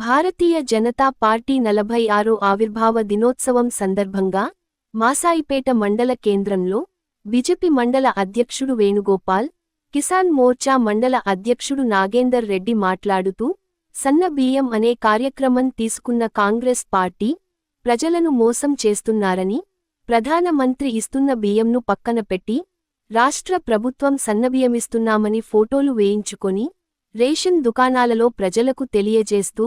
Bharatiya Janata party నలభై ఆరో ఆవిర్భావ దినోత్సవం సందర్భంగా మాసాయిపేట మండల కేంద్రంలో బిజెపి మండల అధ్యక్షుడు వేణుగోపాల్ కిసాన్ మోర్చా మండల అధ్యక్షుడు నాగేందర్ రెడ్డి మాట్లాడుతూ సన్న బియ్యం అనే కార్యక్రమం తీసుకున్న కాంగ్రెస్ పార్టీ ప్రజలను మోసం చేస్తున్నారని ప్రధానమంత్రి ఇస్తున్న బియ్యంను పక్కన పెట్టి రాష్ట్ర ప్రభుత్వం సన్నబియ్యమిస్తున్నామని ఫోటోలు వేయించుకొని రేషన్ దుకాణాలలో ప్రజలకు తెలియజేస్తూ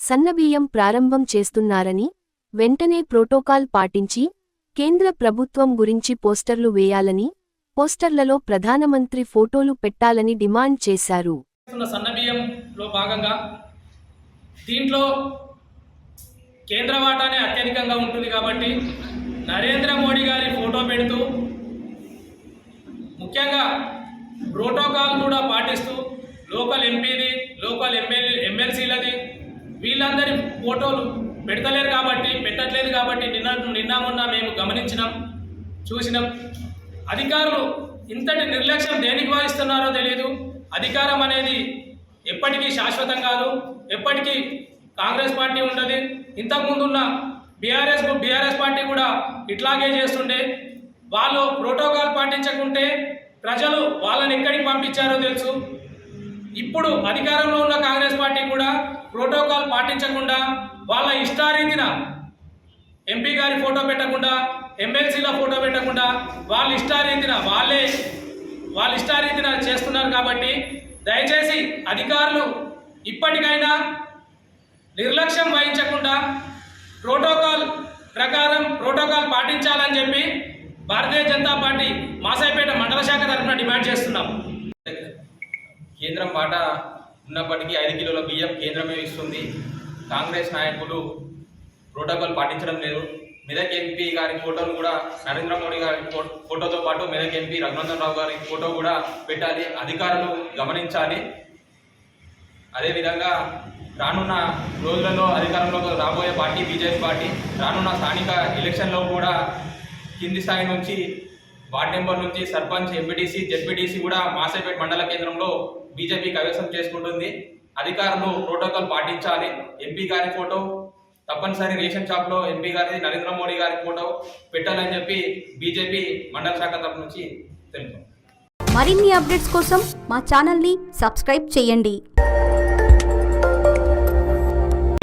సన్నబియ్యం ప్రారంభం చేస్తున్నారని వెంటనే ప్రోటోకాల్ పాటించి కేంద్ర ప్రభుత్వం గురించి పోస్టర్లు వేయాలని పోస్టర్లలో ప్రధానమంత్రి ఫోటోలు పెట్టాలని డిమాండ్ చేశారు. సన్నబియ్యంలో భాగంగా దీంట్లో కేంద్ర వాటానే అత్యధికంగా ఉంటుంది కాబట్టి నరేంద్ర మోడీ గారి ఫోటో పెడుతూ ముఖ్యంగా ప్రోటోకాల్ కూడా పాటిస్తూ లోకల్ ఎంపీది లోకల్ ఎమ్మెల్యే ఎమ్మెల్సీలది వీళ్ళందరి ఫోటోలు పెడతలేరు కాబట్టి పెట్టట్లేదు కాబట్టి నిన్న నిన్న మొన్న మేము గమనించినాం చూసినాం. అధికారులు ఇంతటి నిర్లక్ష్యం దేనికి వాయిస్తున్నారో తెలియదు అధికారం అనేది ఎప్పటికీ శాశ్వతం కాదు. ఎప్పటికీ కాంగ్రెస్ పార్టీ ఉండదు. ఇంతకుముందున్న బీఆర్ఎస్ బీఆర్ఎస్ పార్టీ కూడా ఇట్లాగే చేస్తుండే. వాళ్ళు ప్రోటోకాల్ పాటించకుంటే ప్రజలు వాళ్ళని ఎక్కడికి పంపించారో తెలుసు. ఇప్పుడు అధికారంలో ఉన్న కాంగ్రెస్ పార్టీ ప్రోటోకాల్ పాటించకుండా వాళ్ళ ఇష్టారీతిన ఎంపీ గారి ఫోటో పెట్టకుండా ఎమ్మెల్సీల ఫోటో పెట్టకుండా వాళ్ళ ఇష్టారీతిన వాళ్ళే వాళ్ళ ఇష్టారీతిన చేస్తున్నారు కాబట్టి దయచేసి అధికారులు ఇప్పటికైనా నిర్లక్ష్యం వహించకుండా ప్రోటోకాల్ ప్రకారం ప్రోటోకాల్ పాటించాలని చెప్పి భారతీయ జనతా పార్టీ మాసాయిపేట మండల శాఖ తరఫున డిమాండ్ చేస్తున్నాం. కేంద్రం పాట ఉన్నప్పటికీ ఐదు కిలోల బియ్యం కేంద్రమే ఇస్తుంది. కాంగ్రెస్ నాయకులు ప్రోటోకాల్ పాటించడం లేదు. మెదక్ ఎంపీ గారి ఫోటోను కూడా నరేంద్ర మోడీ గారి ఫోటోతో పాటు మెదక్ ఎంపీ రఘునందన్ రావు గారి ఫోటో కూడా పెట్టాలి. అధికారులు గమనించాలి. అదేవిధంగా రానున్న రోజులలో అధికారంలోకి రాబోయే పార్టీ బీజేపీ పార్టీ రానున్న స్థానిక ఎలక్షన్లో కూడా కింది స్థాయి నుంచి వార్డు నెంబర్ నుంచి సర్పంచ్ ఎంపీటీసీ జెడ్పీటీసీ కూడా మాసేపేట మండల కేంద్రంలో బీజేపీ కైవసం చేసుకుంటుంది. అధికారులు ప్రోటోకాల్ పాటించాలి. ఎంపీ గారి ఫోటో తప్పనిసరి రేషన్ షాప్లో ఎంపీ గారి నరేంద్ర మోడీ గారి ఫోటో పెట్టాలని చెప్పి బీజేపీ మండల శాఖ తరపు నుంచి తెలుపు. మరిన్ని అప్డేట్స్ కోసం మా ఛానల్ని సబ్స్క్రైబ్ చేయండి.